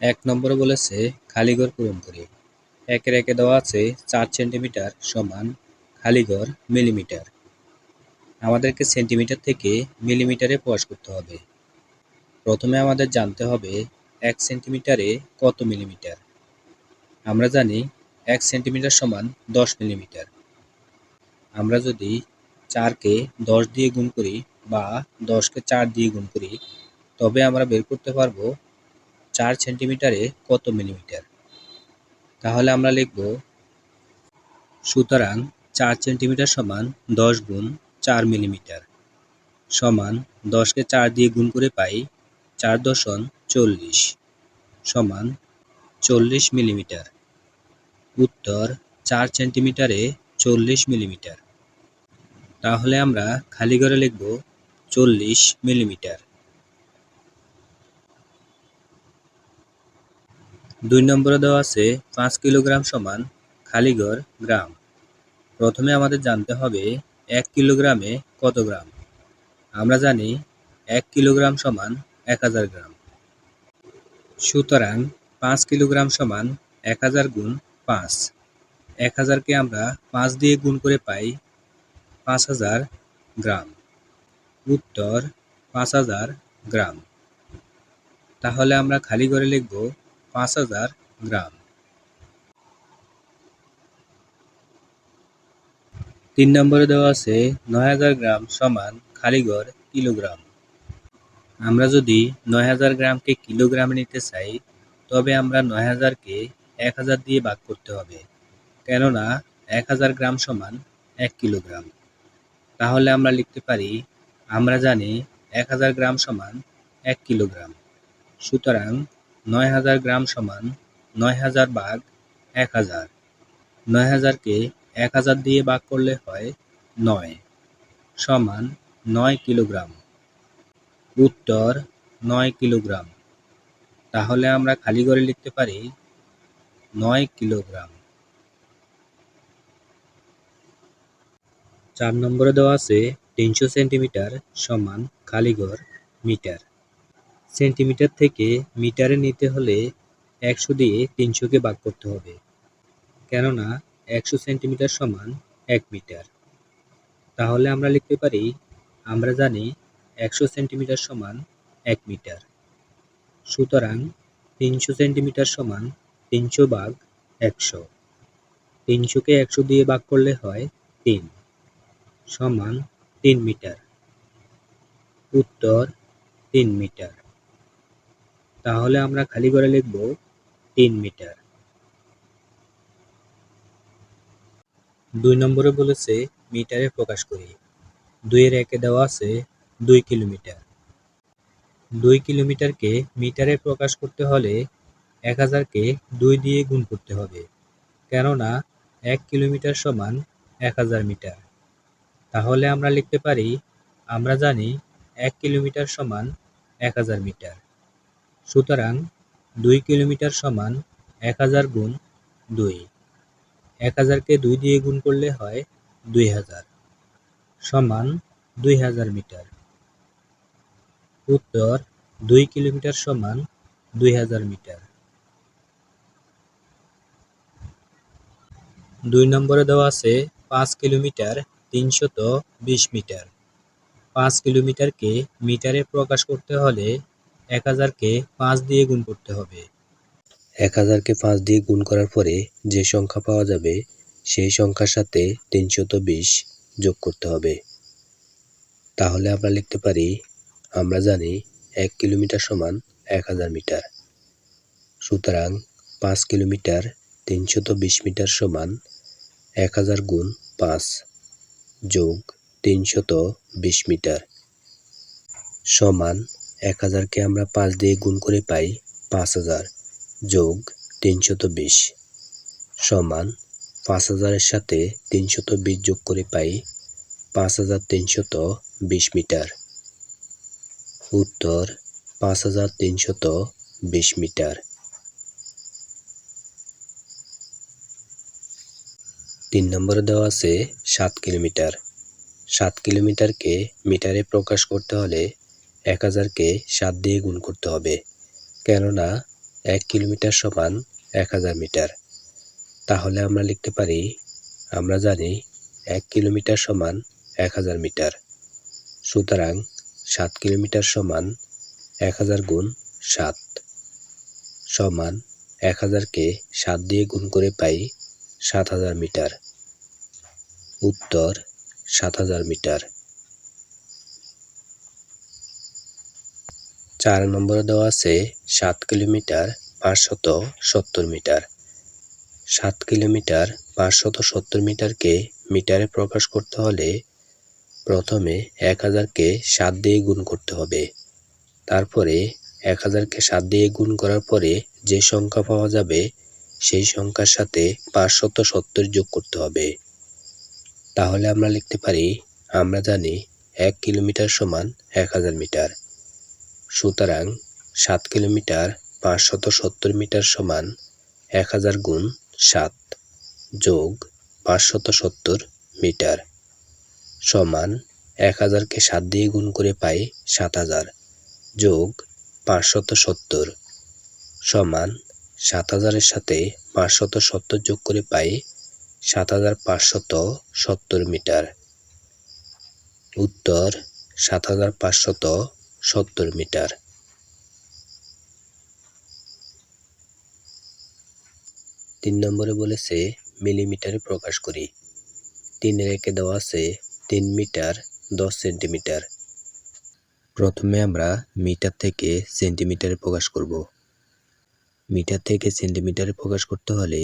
এক নম্বরে বলেছে খালিঘর পূরণ করি। একে দেওয়া আছে চার সেন্টিমিটার সমান খালিঘর মিলিমিটার। আমাদেরকে সেন্টিমিটার থেকে মিলিমিটারে প্রকাশ করতে হবে। প্রথমে আমাদের জানতে হবে এক সেন্টিমিটারে কত মিলিমিটার। আমরা জানি এক সেন্টিমিটার সমান দশ মিলিমিটার। আমরা যদি চারকে দশ দিয়ে গুণ করি বা দশকে চার দিয়ে গুণ করি, তবে আমরা বের করতে পারব চার সেন্টিমিটারে কত মিলিমিটার? তাহলে আমরা লিখব, সুতরাং চার সেন্টিমিটার সমান দশ গুণ চার মিলিমিটার সমান দশকে চার দিয়ে গুণ করে পাই চার দশন চল্লিশ সমান চল্লিশ মিলিমিটার। উত্তর, চার সেন্টিমিটারে চল্লিশ মিলিমিটার। তাহলে আমরা খালি ঘরে লিখব চল্লিশ মিলিমিটার। দুই নম্বরে দেওয়া আছে পাঁচ কিলোগ্রাম সমান খালিগড় গ্রাম। প্রথমে আমাদের জানতে হবে এক কিলোগ্রামে কত গ্রাম? আমরা জানি এক কিলোগ্রাম সমান এক হাজার গ্রাম। সুতরাং পাঁচ কিলোগ্রাম সমান এক হাজার গুণ পাঁচ। এক হাজারকে আমরা পাঁচ দিয়ে গুণ করে পাই পাঁচ হাজার গ্রাম। উত্তর পাঁচ হাজার গ্রাম। তাহলে আমরা খালি করে লিখব পাঁচ হাজার গ্রাম। তিন নম্বরে দেওয়া আছে নয় হাজার গ্রাম সমান খালিগড় কিলোগ্রাম। আমরা যদি নয় হাজার গ্রামকে কিলোগ্রামে নিতে চাই, তবে আমরা নয় হাজারকে এক হাজার দিয়ে ভাগ করতে হবে। কেননা এক হাজার গ্রাম সমান এক কিলোগ্রাম। তাহলে আমরা লিখতে পারি, আমরা জানি এক হাজার গ্রাম সমান এক কিলোগ্রাম। সুতরাং নয় হাজার গ্রাম সমান নয় হাজার ভাগ এক হাজার। নয় হাজারকে এক হাজার দিয়ে ভাগ করলে হয় নয় সমান নয় কিলোগ্রাম। উত্তর, নয় কিলোগ্রাম। তাহলে আমরা খালি করে লিখতে পারি নয় কিলোগ্রাম। চার নম্বরে দেওয়া আছে তিনশো সেন্টিমিটার সমান খালিঘর মিটার। সেন্টিমিটার থেকে মিটারে নিতে হলে একশো দিয়ে তিনশোকে ভাগ করতে হবে। কেননা একশো সেন্টিমিটার সমান এক মিটার। তাহলে আমরা লিখতে পারি, আমরা জানি একশো সেন্টিমিটার সমান এক মিটার। সুতরাং তিনশো সেন্টিমিটার সমান তিনশো ভাগ একশো। তিনশোকে একশো দিয়ে ভাগ করলে হয় তিন সমান তিন মিটার। উত্তর তিন মিটার। তাহলে আমরা খালি করে লিখব তিন মিটার। দুই নম্বরে বলেছে, মিটারে প্রকাশ করি। দুইয়ের একে দেওয়া আছে দুই কিলোমিটার। দুই কিলোমিটারকে মিটারে প্রকাশ করতে হলে এক হাজারকে দুই দিয়ে গুণ করতে হবে, কেননা এক কিলোমিটার সমান এক হাজার মিটার। তাহলে আমরা লিখতে পারি, আমরা জানি এক কিলোমিটার সমান এক হাজার মিটার। সুতরাং দুই কিলোমিটার সমান এক হাজার গুণ দুই। এক হাজারকে দুই দিয়ে গুণ করলে হয় দুই হাজার সমান দুই হাজার মিটার। উত্তর, দুই কিলোমিটার সমান দুই হাজার মিটার। দুই নম্বরে দেওয়া আছে পাঁচ কিলোমিটার তিনশত বিশ মিটার। পাঁচ কিলোমিটারকে মিটারে প্রকাশ করতে হলে এক হাজারকে পাঁচ দিয়ে গুণ করতে হবে। এক হাজারকে পাঁচ দিয়ে গুণ করার পরে যে সংখ্যা পাওয়া যাবে, সেই সংখ্যার সাথে তিনশত বিশ যোগ করতে হবে। তাহলে আমরা লিখতে পারি, আমরা জানি এক কিলোমিটার সমান এক হাজার মিটার। সুতরাং পাঁচ কিলোমিটার তিনশত বিশ মিটার সমান এক হাজার গুণ পাঁচ যোগ তিনশত বিশ মিটার সমান এক হাজারকে আমরা পাঁচ দিয়ে গুণ করে পাই পাঁচ হাজার যোগ তিনশত বিশ সমান পাঁচ হাজারের সাথে তিনশত বিশ যোগ করে পাই পাঁচ হাজার তিনশত বিশ মিটার। উত্তর, পাঁচ হাজার তিনশত বিশ মিটার। তিন নম্বরে দেওয়া আছে সাত কিলোমিটার। সাত কিলোমিটারকে মিটারে প্রকাশ করতে হলে এক হাজারকে সাত দিয়ে গুণ করতে হবে, কেননা এক কিলোমিটার সমান এক হাজার মিটার। তাহলে আমরা লিখতে পারি, আমরা জানি এক কিলোমিটার সমান এক হাজার মিটার। সুতরাং সাত কিলোমিটার সমান এক হাজার গুণ সাত সমান এক হাজারকে সাত দিয়ে গুণ করে পাই সাত হাজার মিটার। উত্তর সাত হাজার মিটার। চার নম্বরে দেওয়া আছে সাত কিলোমিটার পাঁচশত সত্তর মিটার। সাত কিলোমিটার পাঁচশত সত্তর মিটারকে মিটারে প্রকাশ করতে হলে প্রথমে এক হাজারকে সাত দিয়ে গুণ করতে হবে। তারপরে এক হাজারকে সাত দিয়ে গুণ করার পরে যে সংখ্যা পাওয়া যাবে, সেই সংখ্যার সাথে পাঁচশত সত্তর যোগ করতে হবে। তাহলে আমরা লিখতে পারি, আমরা জানি এক কিলোমিটার সমান এক হাজার মিটার। সুতরাং সাত কিলোমিটার পাঁচশত সত্তর মিটার সমান এক হাজার গুণ সাত যোগ পাঁচশত সত্তর মিটার সমান এক হাজারকে সাত দিয়ে গুণ করে পাই সাত হাজার যোগ পাঁচশত সত্তর সমান সাত হাজারের সাথে পাঁচশত সত্তর যোগ করে পাই সাত হাজার পাঁচশত সত্তর মিটার। উত্তর, সাত হাজার পাঁচশত সত্তর মিটার। তিন নম্বরে বলেছে, মিলিমিটারে প্রকাশ করি। তিনের একে দেওয়া আছে তিন মিটার দশ সেন্টিমিটার। প্রথমে আমরা মিটার থেকে সেন্টিমিটারে প্রকাশ করব। মিটার থেকে সেন্টিমিটারে প্রকাশ করতে হলে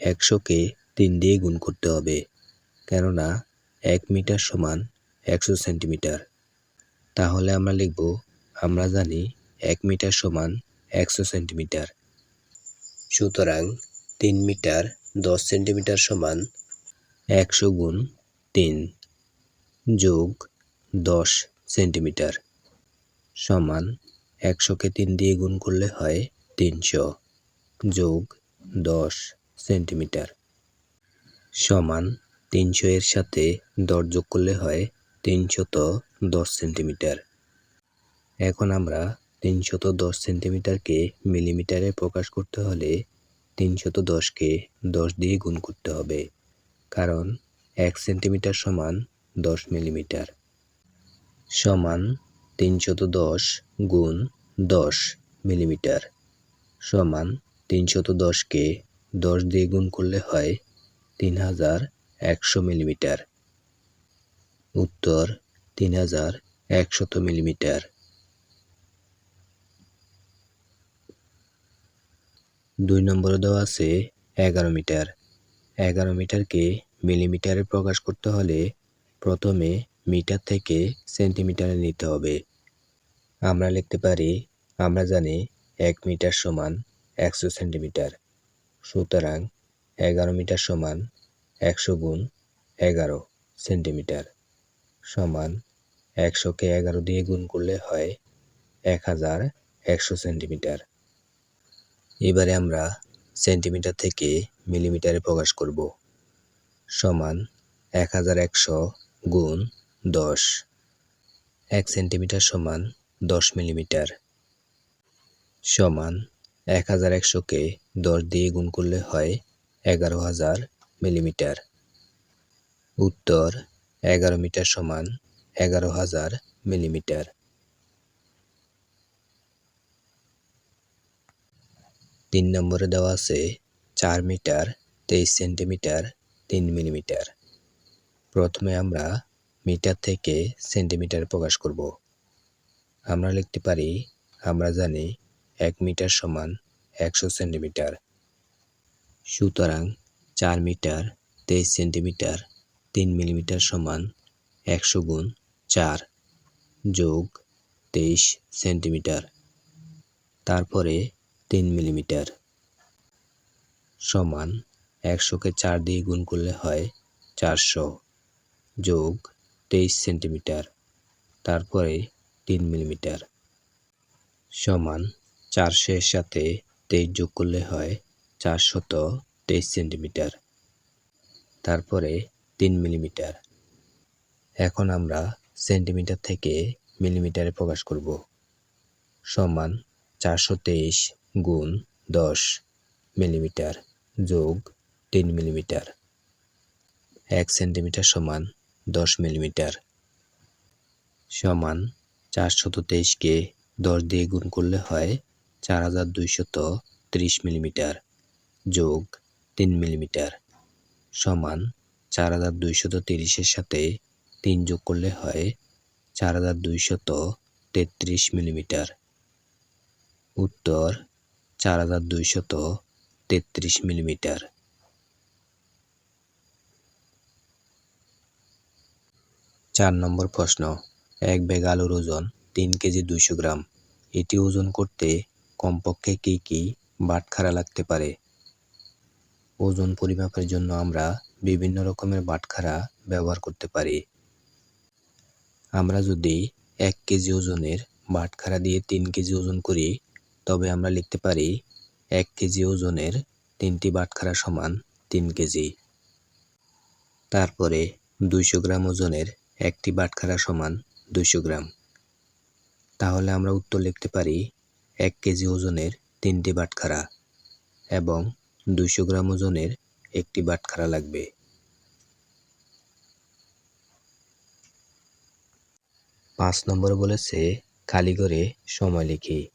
একশোকে তিন দিয়ে গুণ করতে হবে, কেননা এক মিটার সমান একশো সেন্টিমিটার। তাহলে আমরা লিখব, আমরা জানি এক মিটার সমান একশো সেন্টিমিটার। সুতরাং তিন মিটার দশ সেন্টিমিটার সমান একশো গুণ তিন যোগ দশ সেন্টিমিটার সমান একশোকে তিন দিয়ে গুণ করলে হয় তিনশো যোগ দশ সেন্টিমিটার সমান তিনশো এর সাথে দশ যোগ করলে হয় তিনশত দশ সেন্টিমিটার। এখন আমরা তিনশত দশ সেন্টিমিটারকে মিলিমিটারে প্রকাশ করতে হলে তিনশত দশকে দশ দিয়ে গুণ করতে হবে, কারণ এক সেন্টিমিটার সমান দশ মিলিমিটার। সমান তিনশত দশ গুণ দশ মিলিমিটার। সমান তিনশত দশকে দশ দিয়ে গুণ করলে হয় তিন হাজার একশো মিলিমিটার। উত্তর তিন হাজার একশত মিলিমিটার। দুই নম্বরে দেওয়া আছে এগারো মিটার। এগারো মিটারকে মিলিমিটারে প্রকাশ করতে হলে প্রথমে মিটার থেকে সেন্টিমিটারে নিতে হবে। আমরা লিখতে পারি, আমরা জানি এক মিটার সমান একশো সেন্টিমিটার। সুতরাং এগারো মিটার সমান একশো গুণ এগারো সেন্টিমিটার। সমান একশোকে এগারো দিয়ে গুণ করলে হয় এক হাজার একশো সেন্টিমিটার। এবারে আমরা সেন্টিমিটার থেকে মিলিমিটারে প্রকাশ করব। সমান এক হাজার একশো গুণ দশ। এক সেন্টিমিটার সমান দশ মিলিমিটার। সমান এক হাজার একশোকে দশ দিয়ে গুণ করলে হয় এগারো হাজার মিলিমিটার। উত্তর এগারো মিটার সমান এগারো হাজার মিলিমিটার। তিন নম্বরে দেওয়া আছে চার মিটার, তেইশ সেন্টিমিটার, তিন মিলিমিটার। প্রথমে আমরা মিটার থেকে সেন্টিমিটার প্রকাশ করব। আমরা লিখতে পারি, আমরা জানি এক মিটার সমান একশো সেন্টিমিটার। সুতরাং চার মিটার, তেইশ সেন্টিমিটার তিন মিলিমিটার সমান একশো গুণ চার যোগ তেইশ সেন্টিমিটার। তারপরে তিন মিলিমিটার সমান একশোকে চার দিয়ে গুণ করলে হয় চারশো যোগ তেইশ সেন্টিমিটার। তারপরে তিন মিলিমিটার সমান চারশো এর সাথে তেইশ যোগ করলে হয় চারশত তেইশ সেন্টিমিটার। তারপরে তিন মিলিমিটার। এখন আমরা সেন্টিমিটার থেকে মিলিমিটারে প্রকাশ করব। সমান চারশো তেইশ গুণ দশ মিলিমিটার যোগ তিন মিলিমিটার। এক সেন্টিমিটার সমান দশ মিলিমিটার। সমান চারশত তেইশকে দশ দিয়ে গুণ করলে হয় চার হাজার দুইশত ত্রিশ মিলিমিটার যোগ তিন মিলিমিটার। সমান চার হাজার দুইশত তিরিশের সাথে তিন যোগ করলে হয় চার হাজার দুইশত তেত্রিশ মিলিমিটার। উত্তর, চার হাজার দুইশত তেত্রিশ মিলিমিটার। চার নম্বর প্রশ্ন, এক ব্যাগ আলুর ওজন তিন কেজি দুইশো গ্রাম। এটি ওজন করতে কমপক্ষে কী কী বাটখারা লাগতে পারে? ওজন পরিমাপের জন্য আমরা বিভিন্ন রকমের বাটখারা ব্যবহার করতে পারি। আমরা যদি এক কেজি ওজনের বাটখারা দিয়ে তিন কেজি ওজন করি, তবে আমরা লিখতে পারি এক কেজি ওজনের তিনটি বাটখারা সমান তিন কেজি। তারপরে দুইশো গ্রাম ওজনের একটি বাটখারা সমান দুইশো গ্রাম। তাহলে আমরা উত্তর লিখতে পারি এক কেজি ওজনের তিনটি বাটখারা এবং দুইশো গ্রাম ওজনের একটি বাটখারা লাগবে। পাঁচ নম্বর বলেছে, খালি করে সময় লিখি।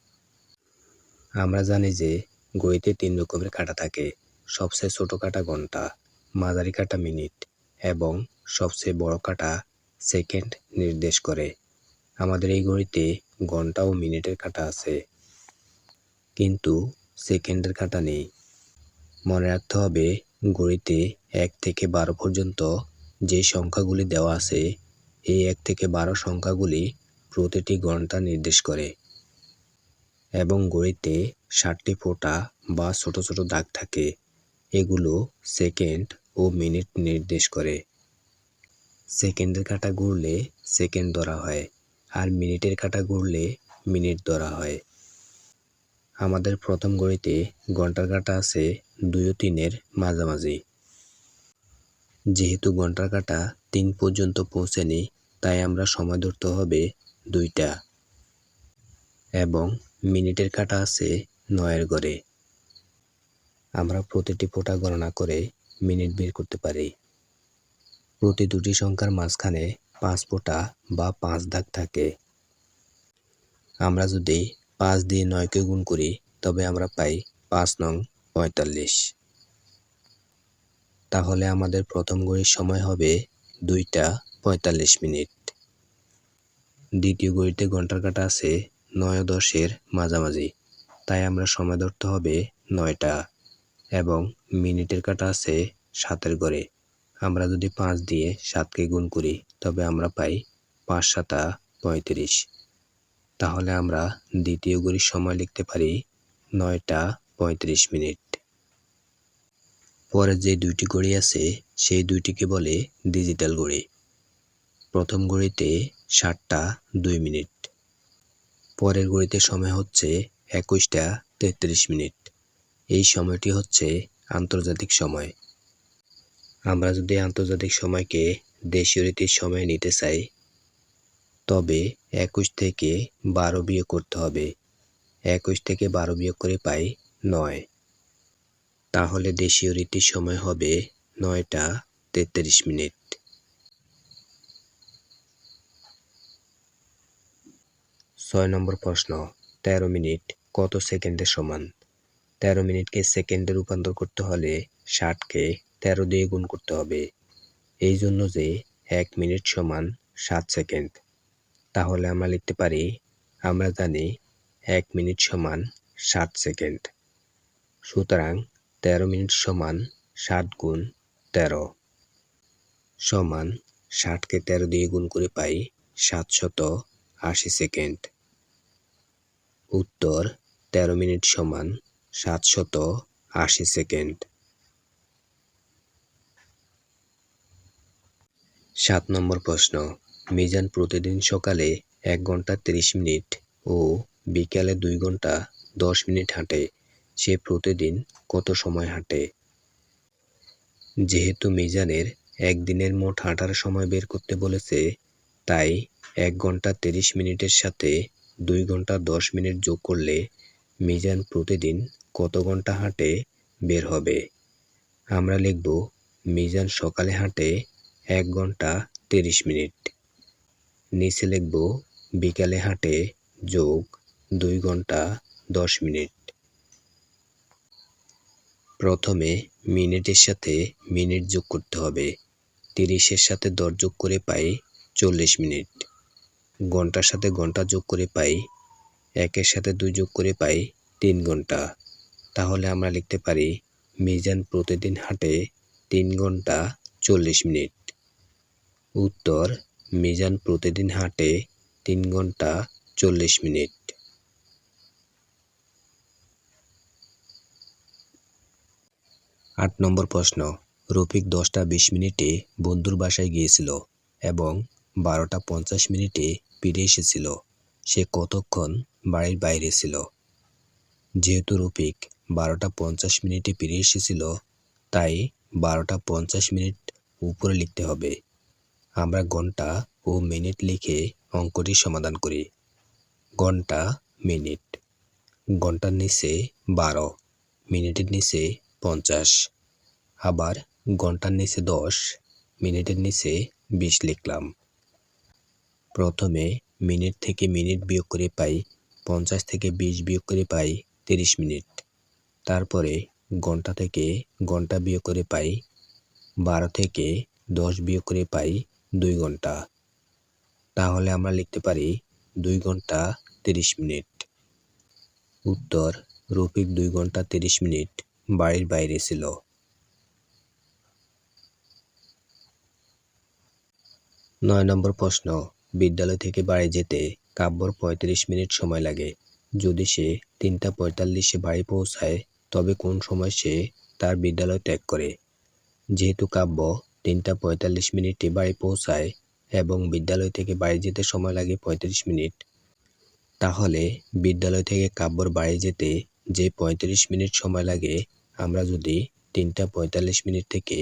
আমরা জানি যে, গইতে তিন রকমের কাটা থাকে। সবচেয়ে ছোট কাটা ঘণ্টা, মাঝারি কাটা মিনিট এবং সবচেয়ে বড় কাটা সেকেন্ড নির্দেশ করে। আমাদের এই ঘড়িতে ঘণ্টা ও মিনিটের কাটা আছে। কিন্তু সেকেন্ডের কাটা নেই। মনে রাখতে হবে ঘড়িতে এক থেকে বারো পর্যন্ত যে সংখ্যাগুলি দেওয়া আছে, এই এক থেকে বারো সংখ্যাগুলি প্রতিটি ঘণ্টা নির্দেশ করে এবং ঘড়িতে ষাটটি ফোঁটা বা ছোট ছোট দাগ থাকে। এগুলো সেকেন্ড ও মিনিট নির্দেশ করে। সেকেন্ডের কাটা ঘুরলে সেকেন্ড ধরা হয় আর মিনিটের কাটা ঘুরলে মিনিট ধরা হয়। আমাদের প্রথম ঘড়িতে ঘণ্টার কাটা আছে দুই ও তিনের মাঝামাঝি। যেহেতু ঘণ্টার কাটা তিন পর্যন্ত পৌঁছেনি, তাই আমরা সময় ধরতে হবে দুইটা। এবং মিনিটের কাটা আছে নয়ের ঘরে আমরা প্রতিটি ফোঁটা গণনা করে মিনিট বের করতে পারি। প্রতি দুটি সংখ্যার মাঝখানে পাঁচ ফোঁটা বা পাঁচ দাগ থাকে। আমরা যদি পাঁচ দিয়ে নয়কে গুণ করি, তবে আমরা পাই পাঁচ নং। পঁয়তাল্লিশ। তাহলে আমাদের প্রথম ঘড়ির সময় হবে দুইটা পঁয়তাল্লিশ মিনিট। দ্বিতীয় ঘড়িতে ঘণ্টার কাটা আছে নয় দশের মাঝামাঝি। তাই আমরা সময় ধরতে হবে নয়টা এবং মিনিটের কাটা আছে সাতের ঘরে আমরা যদি পাঁচ দিয়ে সাতকে গুণ করি, তবে আমরা পাই পাঁচ সাতা পঁয়ত্রিশ। তাহলে আমরা দ্বিতীয় ঘড়ির সময় লিখতে পারি নয়টা পঁয়ত্রিশ মিনিট। পরে যে দুইটি ঘড়ি আছে, সেই দুইটিকে বলে ডিজিটাল ঘড়ি প্রথম ঘড়িতে সাতটা দুই মিনিট। পরের ঘড়িতে সময় হচ্ছে একুশটা তেত্রিশ মিনিট। এই সময়টি হচ্ছে আন্তর্জাতিক সময়। আমরা যদি আন্তর্জাতিক সময়কে দেশীয় রীতির সময় নিতে চাই, তবে একুশ থেকে বারো বিয়োগ করতে হবে। একুশ থেকে বারো বিয়োগ করে পাই নয়। তাহলে দেশীয় রীতির সময় হবে নয়টা তেত্রিশ মিনিট। ছয় নম্বর প্রশ্ন, তেরো মিনিট কত সেকেন্ডের সমান? তেরো মিনিটকে সেকেন্ডে রূপান্তর করতে হলে ষাটকে তেরো দিয়ে গুণ করতে হবে। এই জন্য যে এক মিনিট সমান সাত সেকেন্ড। তাহলে আমরা লিখতে পারি, আমরা জানি এক মিনিট সমান ষাট সেকেন্ড। সুতরাং তেরো মিনিট সমান ষাট গুণ তেরো। সমান ষাটকে তেরো দিয়ে গুণ করে পাই সাতশত আশি সেকেন্ড। উত্তর, তেরো মিনিট সমান সাতশত আশি সেকেন্ড। সাত নম্বর প্রশ্ন, মিজান প্রতিদিন সকালে এক ঘণ্টা তিরিশ মিনিট ও বিকালে দুই ঘণ্টা দশ মিনিট হাঁটে। সে প্রতিদিন কত সময় হাঁটে? যেহেতু মিজানের একদিনের মোট হাঁটার সময় বের করতে বলেছে, তাই এক ঘণ্টা তিরিশ মিনিটের সাথে দুই ঘণ্টা দশ মিনিট যোগ করলে মিজান প্রতিদিন কত ঘণ্টা হাঁটে বের হবে? আমরা লিখব, মিজান সকালে হাঁটে এক ঘণ্টা তিরিশ মিনিট। নিচে লিখব, বিকালে হাঁটে যোগ দুই ঘণ্টা দশ মিনিট। প্রথমে মিনিটের সাথে মিনিট যোগ করতে হবে। তিরিশের সাথে দশ যোগ করে পাই চল্লিশ মিনিট। ঘণ্টার সাথে ঘণ্টা যোগ করে পাই একের সাথে দুই যোগ করে পাই তিন ঘণ্টা। তাহলে আমরা লিখতে পারি মিজান প্রতিদিন হাঁটে তিন ঘণ্টা চল্লিশ মিনিট। উত্তর, মিজান প্রতিদিন হাঁটে তিন ঘণ্টা চল্লিশ মিনিট। আট নম্বর প্রশ্ন, রফিক দশটা বিশ মিনিটে বন্ধুর বাসায় গিয়েছিল এবং বারোটা পঞ্চাশ মিনিটে ফিরে এসেছিল। সে কতক্ষণ বাড়ির বাইরে ছিল? যেহেতু রফিক বারোটা পঞ্চাশ মিনিটে ফিরে এসেছিল, তাই বারোটা পঞ্চাশ মিনিট উপরে লিখতে হবে। আমরা ঘণ্টা ও মিনিট লিখে অঙ্কটি সমাধান করি। ঘণ্টা, মিনিট। ঘণ্টার নিচে বারো, মিনিটের নিচে পঞ্চাশ। আবার ঘণ্টার নিচে দশ, মিনিটের নিচে বিশ লিখলাম। প্রথমে মিনিট থেকে মিনিট বিয়োগ করে পাই, পঞ্চাশ থেকে বিশ বিয়োগ করে পাই, তিরিশ মিনিট। তারপরে ঘণ্টা থেকে ঘণ্টা বিয়োগ করে পাই, বারো থেকে দশ বিয়োগ করে পাই, দুই ঘণ্টা। তাহলে আমরা লিখতে পারি, দুই ঘণ্টা তিরিশ মিনিট। উত্তর, রফিক দুই ঘণ্টা তিরিশ মিনিট। বাড়ির বাইরে ছিল। নয় নম্বর প্রশ্ন, বিদ্যালয় থেকে বাড়ি যেতে কাব্যর পঁয়ত্রিশ মিনিট সময় লাগে। যদি সে তিনটা পঁয়তাল্লিশে বাড়ি পৌঁছায়, তবে কোন সময় সে তার বিদ্যালয় ত্যাগ করে? যেহেতু কাব্য তিনটা পঁয়তাল্লিশ মিনিটে বাড়ি পৌঁছায় এবং বিদ্যালয় থেকে বাড়ি যেতে সময় লাগে পঁয়ত্রিশ মিনিট, তাহলে বিদ্যালয় থেকে কাব্যর বাড়ি যেতে যে পঁয়ত্রিশ মিনিট সময় লাগে আমরা যদি তিনটা পঁয়তাল্লিশ মিনিট থেকে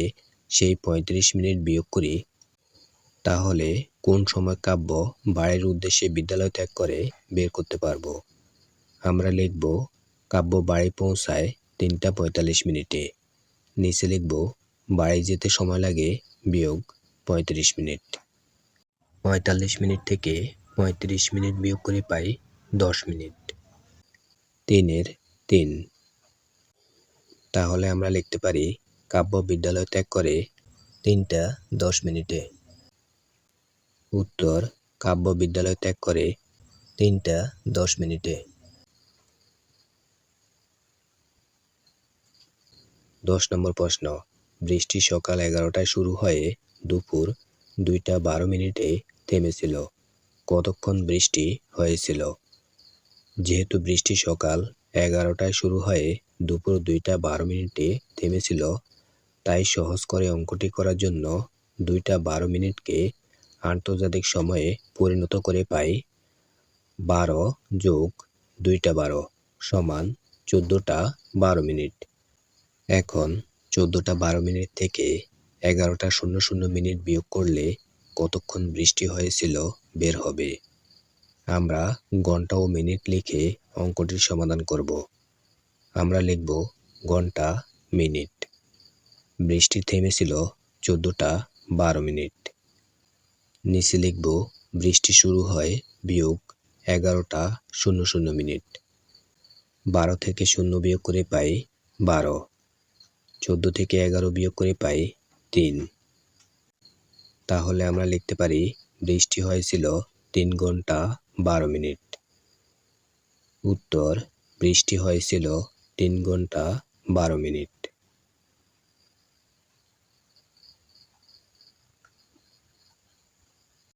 সেই পঁয়ত্রিশ মিনিট বিয়োগ করি, তাহলে কোন সময় কাব্য বাড়ির উদ্দেশ্যে বিদ্যালয় ত্যাগ করে বের করতে পারব? আমরা লিখব, কাব্য বাড়ি পৌঁছায় তিনটা পঁয়তাল্লিশ মিনিটে। নিচে লিখব, বাড়ি যেতে সময় লাগে বিয়োগ পঁয়ত্রিশ মিনিট। পঁয়তাল্লিশ মিনিট থেকে পঁয়ত্রিশ মিনিট বিয়োগ করে পাই দশ মিনিট। তিনের তিন। তাহলে আমরা লিখতে পারি কাব্য বিদ্যালয় ত্যাগ করে তিনটা দশ মিনিটে। উত্তর, কাব্য বিদ্যালয় ত্যাগ করে তিনটা দশ মিনিটে। দশ নম্বর প্রশ্ন, বৃষ্টি সকাল এগারোটায় শুরু হয়ে দুপুর দুইটা বারো মিনিটে থেমেছিল। কতক্ষণ বৃষ্টি হয়েছিল? যেহেতু বৃষ্টি সকাল এগারোটায় শুরু হয়ে দুপুর দুইটা বারো মিনিটে থেমেছিল। তাই সহজ করে অঙ্কটি করার জন্য দুইটা বারো মিনিটকে আন্তর্জাতিক সময়ে পরিণত করে পাই। বারো যোগ দুইটা বারো সমান চোদ্দোটা বারো মিনিট। এখন চোদ্দোটা বারো মিনিট থেকে এগারোটা শূন্য শূন্য মিনিট বিয়োগ করলে কতক্ষণ বৃষ্টি হয়েছিল বের হবে? আমরা ঘণ্টা ও মিনিট লিখে অঙ্কটির সমাধান করব। আমরা লিখব ঘণ্টা, মিনিট। বৃষ্টি থেমেছিল চোদ্দোটা বারো মিনিট। নিচে লিখব, বৃষ্টি শুরু হয় বিয়োগ এগারোটা শূন্য শূন্য মিনিট। বারো থেকে শূন্য বিয়োগ করে পাই বারো। চোদ্দ থেকে এগারো বিয়োগ করে পাই তিন। তাহলে আমরা লিখতে পারি, বৃষ্টি হয়েছিল তিন ঘণ্টা বারো মিনিট। উত্তর বৃষ্টি হয়েছিল তিন ঘণ্টা বারো মিনিট।